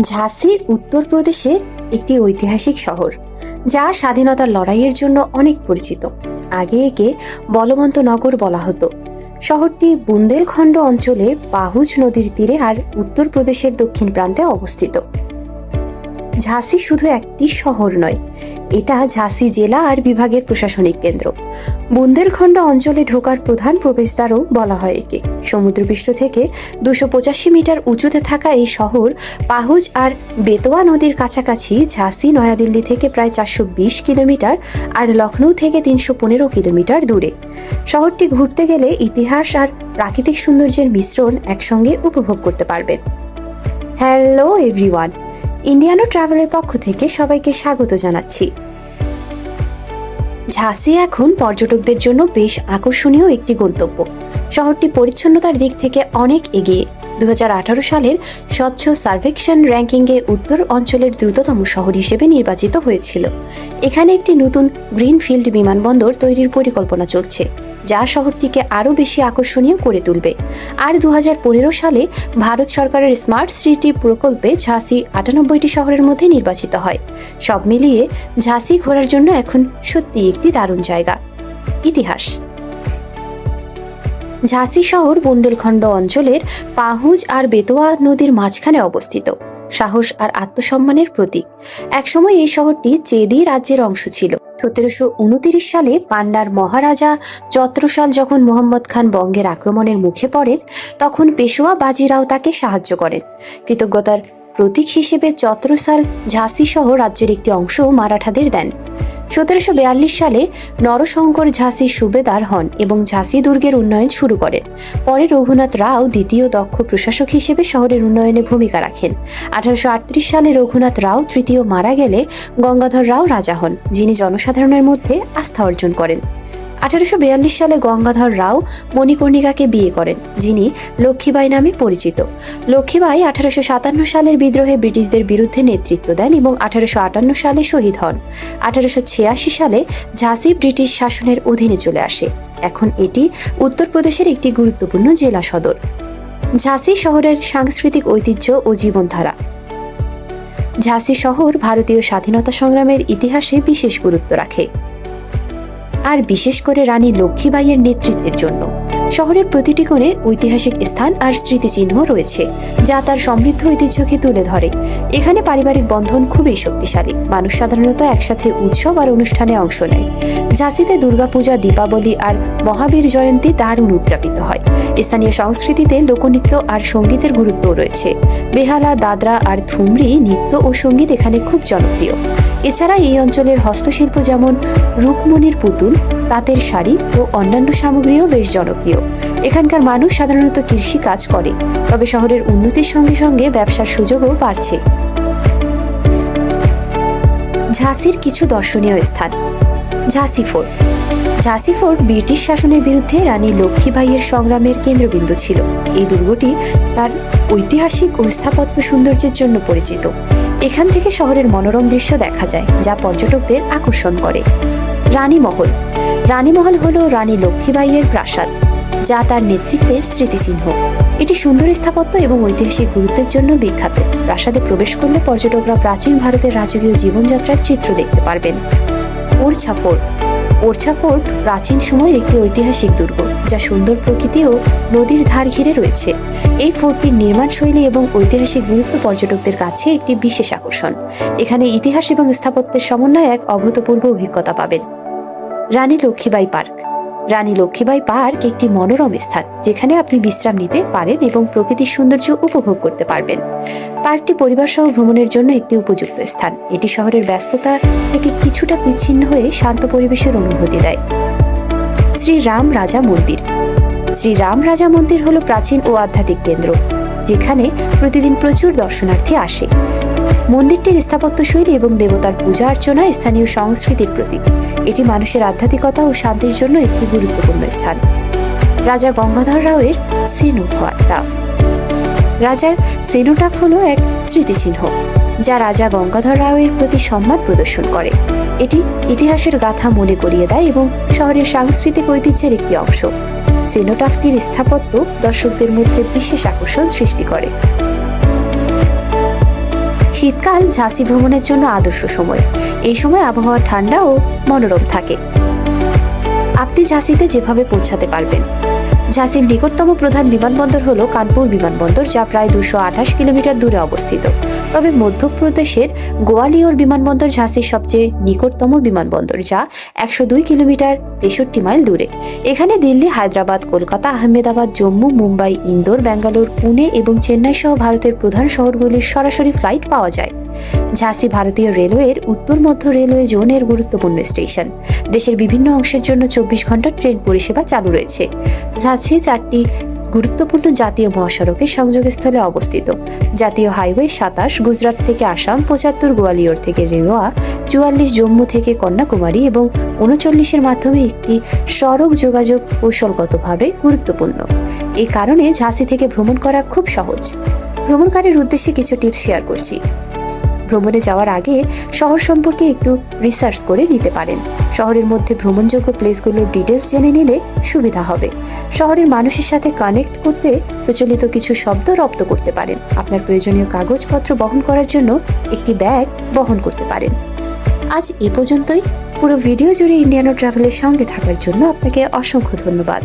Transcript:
ঝাঁসি উত্তরপ্রদেশের একটি ঐতিহাসিক শহর, যা স্বাধীনতার লড়াইয়ের জন্য অনেক পরিচিত। আগে একে বলবন্ত নগর বলা হতো। শহরটি বুন্দেলখণ্ড অঞ্চলে পাহুজ নদীর তীরে আর উত্তরপ্রদেশের দক্ষিণ প্রান্তে অবস্থিত। ঝাঁসি শুধু একটি শহর নয়, এটা ঝাঁসি জেলা আর বিভাগের প্রশাসনিক কেন্দ্র। বুন্দেলখণ্ড অঞ্চলে ঢোকার প্রধান প্রবেশদ্বারও বলা হয় একে। সমুদ্রপৃষ্ঠ থেকে দুশো পঁচাশি মিটার উঁচুতে থাকা এই শহর পাহুজ আর বেতোয়া নদীর কাছাকাছি ঝাঁসি নয়াদিল্লি থেকে প্রায় চারশো বিশ কিলোমিটার আর লখনৌ থেকে তিনশো পনেরো কিলোমিটার দূরে। শহরটি ঘুরতে গেলে ইতিহাস আর প্রাকৃতিক সৌন্দর্যের মিশ্রণ একসঙ্গে উপভোগ করতে পারবেন। হ্যালো এভরিওয়ান ইন্ডিয়ানো ট্রাভেলের পক্ষ থেকে সবাইকে স্বাগত জানাচ্ছি। ঝাঁসি এখন পর্যটকদের জন্য বেশ আকর্ষণীয় একটি গন্তব্য। শহরটি পরিচ্ছন্নতার দিক থেকে অনেক এগিয়ে। দু হাজার আঠারো সালের স্বচ্ছ সার্ভেকশন র্যাঙ্কিংয়ে উত্তর অঞ্চলের দ্রুততম শহর হিসেবে নির্বাচিত হয়েছিল। এখানে একটি নতুন গ্রিনফিল্ড বিমানবন্দর তৈরির পরিকল্পনা চলছে। যা শহরটিকে আরও বেশি আকর্ষণীয় করে তুলবে। আর দু হাজার পনেরো সালে ভারত সরকারের স্মার্ট সিটি প্রকল্পে ঝাঁসি আটানব্বইটি শহরের মধ্যে নির্বাচিত হয়। সব মিলিয়ে ঝাঁসি ঘোরার জন্য এখন সত্যি একটি দারুণ জায়গা। ইতিহাস। ঝাঁসি শহর বুন্দেলখণ্ড অঞ্চলের পাহুজ আর বেতোয়া নদীর মাঝখানে অবস্থিত। সাহস আর আত্মসম্মানের প্রতীক। একসময় এই শহরটি চেদি রাজ্যের অংশ ছিল। সতেরোশো উনতিরিশ সালে পান্ডার মহারাজা চত্রশাল যখন মোহাম্মদ খান বঙ্গের আক্রমণের মুখে পড়েন, তখন পেশোয়া বাজিরাও তাকে সাহায্য করেন। কৃতজ্ঞতার প্রতীক হিসেবে চত্রশাল ঝাঁসি সহ রাজ্যের একটি অংশ মারাঠাদের দেন। সতেরোশো বিয়াল্লিশ সালে নরশঙ্কর ঝাঁসি সুবেদার হন এবং ঝাঁসি দুর্গের উন্নয়ন শুরু করেন। পরে রঘুনাথ রাও দ্বিতীয় দক্ষ প্রশাসক হিসেবে শহরের উন্নয়নে ভূমিকা রাখেন। আঠারোশো আটত্রিশ সালে রঘুনাথ রাও তৃতীয় মারা গেলে গঙ্গাধর রাও রাজা হন, যিনি জনসাধারণের মধ্যে আস্থা অর্জন করেন। আঠারোশো বিয়াল্লিশ সালে গঙ্গাধর রাও মণিকর্ণিকাকে বিয়ে করেন, যিনি লক্ষ্মীবাই নামে পরিচিত। লক্ষ্মীবাই আঠারোশো সাতান্ন সালের বিদ্রোহে ব্রিটিশদের বিরুদ্ধে নেতৃত্ব দেন এবং আঠারোশো আটান্ন সালে শহীদ হন। আঠারোশো ছিয়াশি সালে ঝাঁসি ব্রিটিশ শাসনের অধীনে চলে আসে। এখন এটি উত্তরপ্রদেশের একটি গুরুত্বপূর্ণ জেলা সদর। ঝাঁসি শহরের সাংস্কৃতিক ঐতিহ্য ও জীবনধারা। ঝাঁসি শহর ভারতীয় স্বাধীনতা সংগ্রামের ইতিহাসে বিশেষ গুরুত্ব রাখে। আর বিশেষ করে রানী লক্ষ্মীবাইয়ের নেতৃত্বের জন্য। শহরের প্রতিটি কোণে ঐতিহাসিক স্থান আর স্মৃতিচিহ্ন রয়েছে, যা তার সমৃদ্ধ ঐতিহ্যকে তুলে ধরে। এখানে পারিবারিক বন্ধন খুবই শক্তিশালী। মানুষ সাধারণত একসাথে উৎসব আর অনুষ্ঠানে অংশ নেয়। ঝাঁসিতে দুর্গাপূজা, দীপাবলি আর মহাবীর জয়ন্তী দারুণ উদযাপিত হয়। স্থানীয় সংস্কৃতিতে লোকনৃত্য আর সঙ্গীতের গুরুত্ব রয়েছে। বেহালা, দাদরা আর থুমরি নৃত্য ও সংগীত এখানে খুব জনপ্রিয়। এছাড়া এই অঞ্চলের হস্তশিল্প যেমন রুকমণির পুতুল, তাঁতের শাড়ি ও অন্যান্য সামগ্রীও বেশ জনপ্রিয়। এখানকার মানুষ সাধারণত কৃষি কাজ করে, তবে শহরের উন্নতির সঙ্গে সঙ্গে ব্যবসার সুযোগও বাড়ছে। ঝাঁসির কিছু দর্শনীয় স্থান। ঝাঁসি ফোর্ট ঝাঁসি ফোর্ট ব্রিটিশ শাসনের বিরুদ্ধে রানী লক্ষ্মীবাইয়ের সংগ্রামের কেন্দ্রবিন্দু ছিল। এই দুর্গটি তার ঐতিহাসিক ও স্থাপত্য সৌন্দর্যের জন্য পরিচিত। এখান থেকে শহরের মনোরম দৃশ্য দেখা যায়, যা পর্যটকদের আকর্ষণ করে। রানীমহল। রানীমহল হল রানী লক্ষ্মীবাইয়ের প্রাসাদ, যা তার নেতৃত্বের স্মৃতিচিহ্ন। এটি সুন্দর স্থাপত্য এবং ঐতিহাসিক গুরুত্বের জন্য বিখ্যাত। প্রাসাদে প্রবেশ করলে পর্যটকরা প্রাচীন ভারতের রাজকীয় জীবনযাত্রার চিত্র দেখতে পারবেন। ওরছা ফোর্ট ওরছা ফোর্ট প্রাচীন সময়ের একটি ঐতিহাসিক দুর্গ, যা সুন্দর প্রকৃতি ও নদীর ধার ঘিরে রয়েছে। এই ফোর্টটির নির্মাণ শৈলী এবং ঐতিহাসিক গুরুত্ব পর্যটকদের কাছে একটি বিশেষ আকর্ষণ। এখানে ইতিহাস এবং স্থাপত্যের সমন্বয়ে এক অভূতপূর্ব অভিজ্ঞতা পাবেন। রানী লক্ষ্মীবাই পার্ক। রানী লক্ষ্মীবাই পার্ক একটি মনোরম স্থান, যেখানে আপনি বিশ্রাম নিতে পারেন এবং প্রকৃতির সৌন্দর্য উপভোগ করতে পারবেন। পার্কটি পরিবারসহ ভ্রমণের জন্য একটি উপযুক্ত স্থান। এটি শহরের ব্যস্ততা থেকে কিছুটা বিচ্ছিন্ন হয়ে শান্ত পরিবেশের অনুভূতি দেয়। শ্রী রাম রাজা মন্দির। শ্রী রাম রাজা মন্দির হলো প্রাচীন ও আধ্যাত্মিক কেন্দ্র, যেখানে প্রতিদিন প্রচুর দর্শনার্থী আসে। মন্দিরটির স্থাপত্যশৈলী এবং দেবতার পূজা অর্চনা স্থানীয় সংস্কৃতির প্রতীক। এটি মানুষের আধ্যাত্মিকতা ও শান্তির জন্য একটি গুরুত্বপূর্ণ স্থান। রাজা গঙ্গাধর রাওয়ের সিনোটাফ রাজার সিনোটাফ হলো এক স্মৃতিচিহ্ন, যা রাজা গঙ্গাধর রাওয়ের প্রতি সম্মান প্রদর্শন করে। এটি ইতিহাসের গাথা মনে করিয়ে দেয় এবং শহরের সাংস্কৃতিক ঐতিহ্যের একটি অংশ। সিনোটাফটির স্থাপত্য দর্শকদের মধ্যে বিশেষ আকর্ষণ সৃষ্টি করে। শীতকাল, ঝাঁসি ভ্রমণের জন্য আদর্শ সময়। এই সময় আবহাওয়া ঠান্ডা ও মনোরম থাকে। আপনি ঝাঁসিতে যেভাবে পৌঁছাতে পারবেন। ঝাঁসির নিকটতম প্রধান বিমানবন্দর হল কানপুর বিমানবন্দর, যা প্রায় দুশো আঠাশ কিলোমিটার দূরে অবস্থিত। তবে মধ্যপ্রদেশের গোয়ালিয়র বিমানবন্দর ঝাঁসির সবচেয়ে নিকটতম বিমানবন্দর, যা একশো দুই কিলোমিটার তেষট্টি মাইল দূরে। এখানে দিল্লি, হায়দ্রাবাদ, কলকাতা, আহমেদাবাদ, জম্মু, মুম্বাই, ইন্দোর, ব্যাঙ্গালোর, পুনে এবং চেন্নাই সহ ভারতের প্রধান শহরগুলির সরাসরি ফ্লাইট পাওয়া যায়। ঝাঁসি ভারতীয় রেলওয়ের উত্তর মধ্য রেলওয়ে জোনের গুরুত্বপূর্ণ স্টেশন। দেশের বিভিন্ন অংশের জন্য চব্বিশ ঘণ্টা ট্রেন পরিষেবা চালু রয়েছে। ঝাঁসি চারটি গুরুত্বপূর্ণ জাতীয় মহাসড়কের সংযোগস্থলে অবস্থিত। জাতীয় হাইওয়ে সাতাশ, গুজরাট থেকে আসাম, পঁচাত্তর, গোয়ালিয়র থেকে রেওয়া, চুয়াল্লিশ জম্মু থেকে কন্যাকুমারী এবং উনচল্লিশের মাধ্যমে একটি সড়ক যোগাযোগ কৌশলগতভাবে গুরুত্বপূর্ণ। এই কারণে ঝাঁসি থেকে ভ্রমণ করা খুব সহজ। ভ্রমণকারীর উদ্দেশ্যে কিছু টিপস শেয়ার করছি। ভ্রমণে যাওয়ার আগে শহর সম্পর্কে একটু রিসার্চ করে নিতে পারেন। শহরের মধ্যে ভ্রমণযোগ্য প্লেসগুলোর ডিটেলস জেনে নিলে সুবিধা হবে। শহরের মানুষের সাথে কানেক্ট করতে প্রচলিত কিছু শব্দ রপ্ত করতে পারেন। আপনার প্রয়োজনীয় কাগজপত্র বহন করার জন্য একটি ব্যাগ বহন করতে পারেন। আজ এ পর্যন্তই। পুরো ভিডিও জুড়ে ইন্ডিয়ানো ট্রাভেলের সঙ্গে থাকার জন্য আপনাকে অসংখ্য ধন্যবাদ।